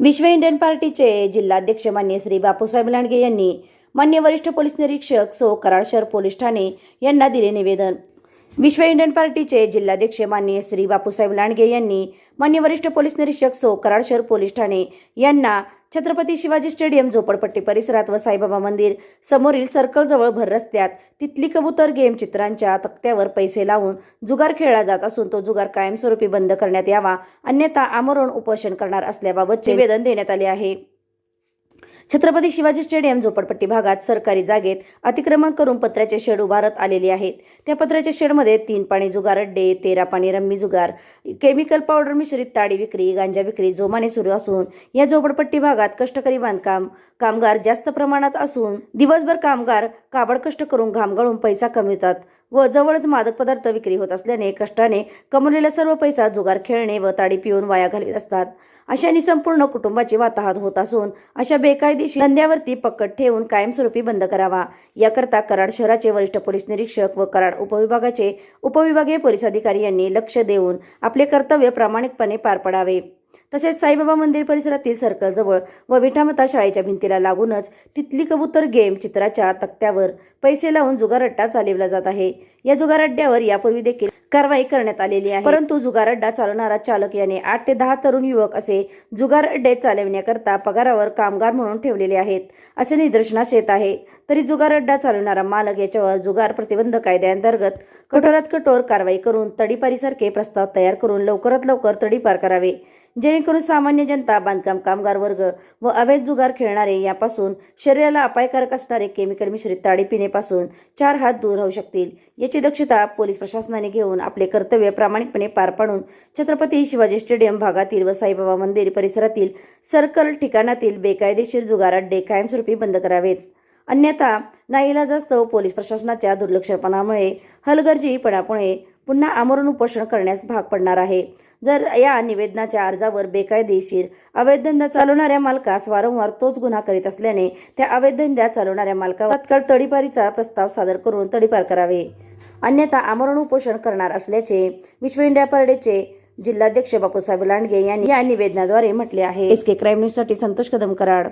विश्व इंडियन पार्टीचे जिल्हाध्यक्ष मान्य श्री बापूसाहेब लांडगे यांनी मान्य वरिष्ठ पोलीस निरीक्षक सो कराड शहर पोलीस ठाणे यांना दिले निवेदन. विश्व इंडियन पार्टीचे जिल्हाध्यक्ष माननीय श्री बापूसाहेब लांडगे यांनी मान्य वरिष्ठ पोलीस निरीक्षक सो कराड शहर पोलीस ठाणे यांना छत्रपती शिवाजी स्टेडियम झोपडपट्टी परिसरात व साईबाबा मंदिर समोरील सर्कलजवळ भर रस्त्यात तिथली कबूतर गेम चित्रांच्या तक्त्यावर पैसे लावून जुगार खेळला जात असून तो जुगार कायमस्वरूपी बंद करण्यात यावा अन्यथा आमरण उपोषण करणार असल्याबाबतचे निवेदन देण्यात आले आहे. छत्रपती शिवाजी स्टेडियम झोपडपट्टी भागात सरकारी जागेत अतिक्रमण करून पत्र्याचे शेड उभारत आलेले आहेत. त्या पत्र्याच्या शेडमध्ये तीन पाणी जुगार अड्डे तेरा पाणी रम्मी जुगार केमिकल पावडर मिश्रित ताडी विक्री गांजा विक्री जोमाने सुरू असून या झोपडपट्टी भागात कष्टकरी बांधकाम कामगार जास्त प्रमाणात असून दिवसभर कामगार काबड कष्ट करून घामगळून पैसा कमवितात. व जवळच मादक पदार्थ विक्री होत असल्याने कष्टाने कमवलेला सर्व पैसा जुगार खेळणे व ताडी पिऊन वाया घालवित असतात. अशाने संपूर्ण कुटुंबाची वाताहत होत असून अशा बेकायदेशीर धंद्यावरती पकड ठेवून कायमस्वरूपी बंद करावा. याकरता कराड शहराचे वरिष्ठ पोलीस निरीक्षक व कराड उपविभागाचे उपविभागीय पोलीस अधिकारी यांनी लक्ष देऊन आपले कर्तव्य प्रामाणिकपणे पार पडावे. तसेच साईबाबा मंदिर परिसरातील सर्कलजवळ व विठामता शाळेच्या भिंतीला लागूनच तिथली कबूतर गेम चित्राच्या तक्त्यावर पैसे लावून जुगार अड्डा चालवला जात आहे. या जुगार अड्ड्यावर यापूर्वी देखील कारवाई करण्यात आलेली आहे. परंतु जुगार अड्डा चालवणारा चालक याने आठ ते दहा तरुण युवक असे जुगार अड्डे चालविण्याकरता पगारावर कामगार म्हणून ठेवलेले आहेत असे निदर्शनास येत आहे. तरी जुगार अड्डा चालवणारा मालक याच्यावर जुगार प्रतिबंध कायद्याअंतर्गत कठोरात कठोर कारवाई करून तडीपारीसारखे प्रस्ताव तयार करून लवकरात लवकर तडीपार करावे. जेणेकरून सामान्य जनता बांधकाम कामगार वर्ग व अवैध जुगार खेळणारे यापासून शरीराला अपायकारक असणारे केमिकल मिश्रित ताडी पिण्यापासून चार हात दूर राहू शकतील. याची दक्षता पोलीस प्रशासनाने घेऊन आपले कर्तव्य प्रामाणिकपणे पार पाडून छत्रपती शिवाजी स्टेडियम भागातील व साईबाबा मंदिर परिसरातील सर्कल ठिकाणातील बेकायदेशीर जुगार अड्डे कायमस्वरूपी बंद करावेत. अन्यथा नाईलाजास्तव पोलीस प्रशासनाच्या दुर्लक्षपणामुळे हलगर्जीपणामुळे पुन्हा आमरण उपोषण करण्यास भाग पडणार आहे. जर या निवेदनाच्या अर्जावर बेकायदेशीर अवैध धंदा चालवणाऱ्या मालकास वारंवार तोच गुन्हा करीत असल्याने त्या अवैध धंद्या चालवणाऱ्या मालकावर तत्काळ तडीपारीचा प्रस्ताव सादर करून तडीपार करावे. अन्यथा आमरण उपोषण करणार असल्याचे विश्व इंडिया परडेचे जिल्हाध्यक्ष बापूसाहेब लांडगे यांनी या निवेदनाद्वारे म्हटले आहे. एस के क्राईम न्यूजसाठी संतोष कदम कराड